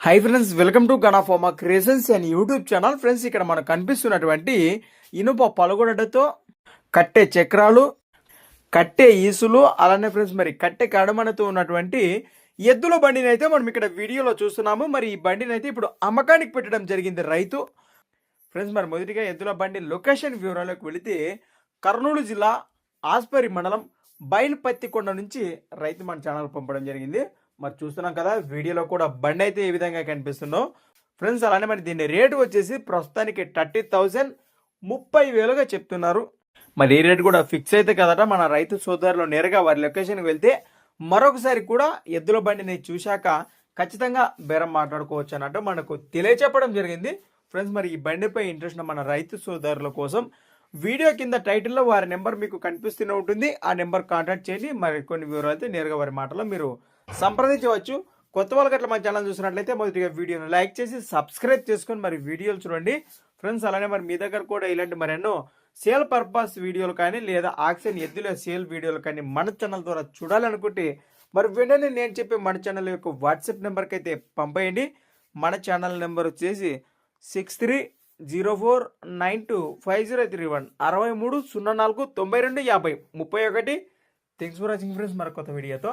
High friends welcome to గణాఫోమా creations and YouTube channel friends ఇక్కడ మనకు కనిపిస్తున్నటువంటి ఇనుప పలుగొడటతో కట్టే చక్రాలు కట్టే ఈసులు అలానే ఫ్రెండ్స్ మరి కట్టే కడమనతో ఉన్నటువంటి ఎద్దుల బండిని అయితే మనం ఇక్కడ వీడియోలో చూస్తున్నాము. మరి ఈ బండిని అయితే ఇప్పుడు అమ్మకానికి పెట్టడం జరిగింది రైతు. ఫ్రెండ్స్ మరి మొదటిగా ఎద్దుల బండి లొకేషన్ వివరాలకు వెళితే కర్నూలు జిల్లా ఆస్పరి మండలం బయలుపత్తికొండ నుంచి రైతు మన ఛానల్ పంపడం జరిగింది. మరి చూస్తున్నాం కదా వీడియోలో కూడా బండి అయితే ఏ విధంగా కనిపిస్తుందో. ఫ్రెండ్స్ అలానే మరి దీని రేటు వచ్చేసి ప్రస్తుతానికి థర్టీ థౌజండ్ ముప్పై వేలుగా చెప్తున్నారు. మరి ఈ రేటు కూడా ఫిక్స్ అయితే కదట మన రైతు సోదరులు నేరుగా వారి లొకేషన్కి వెళ్తే మరొకసారి కూడా ఎద్దుల బండిని చూశాక ఖచ్చితంగా బేరం మాట్లాడుకోవచ్చు అన్నట్టు మనకు తెలియచెప్పడం జరిగింది. ఫ్రెండ్స్ మరి ఈ బండిపై ఇంట్రెస్ట్ ఉన్న మన రైతు సోదరుల కోసం వీడియో కింద టైటిల్లో వారి నెంబర్ మీకు కనిపిస్తూనే ఉంటుంది. ఆ నెంబర్ కాంటాక్ట్ చేయండి. మరి కొన్ని వివరాలు అయితే నేరుగా వారి మాటలో మీరు సంప్రదించవచ్చు. కొత్త వాళ్ళకి అట్లా మన ఛానల్ చూసినట్లయితే మొదటిగా వీడియోను లైక్ చేసి సబ్స్క్రైబ్ చేసుకొని మరి వీడియోలు చూడండి. ఫ్రెండ్స్ అలానే మరి మీ దగ్గర కూడా ఇలాంటి మరెన్నో సేల్ పర్పస్ వీడియోలు కానీ లేదా ఆక్సిజన్ ఎద్దుల సేల్ వీడియోలు కానీ మన ఛానల్ ద్వారా చూడాలనుకుంటే మరి వెంటనే నేను చెప్పే మన ఛానల్ యొక్క వాట్సాప్ నెంబర్కి అయితే పంపేయండి. మన ఛానల్ నెంబర్ వచ్చేసి six three zero four nine two five zero three one అరవై మూడు సున్నా నాలుగు తొంభై రెండు యాభై ముప్పై ఒకటి. థ్యాంక్స్ ఫర్ వాచింగ్ ఫ్రెండ్స్ మరి కొత్త వీడియోతో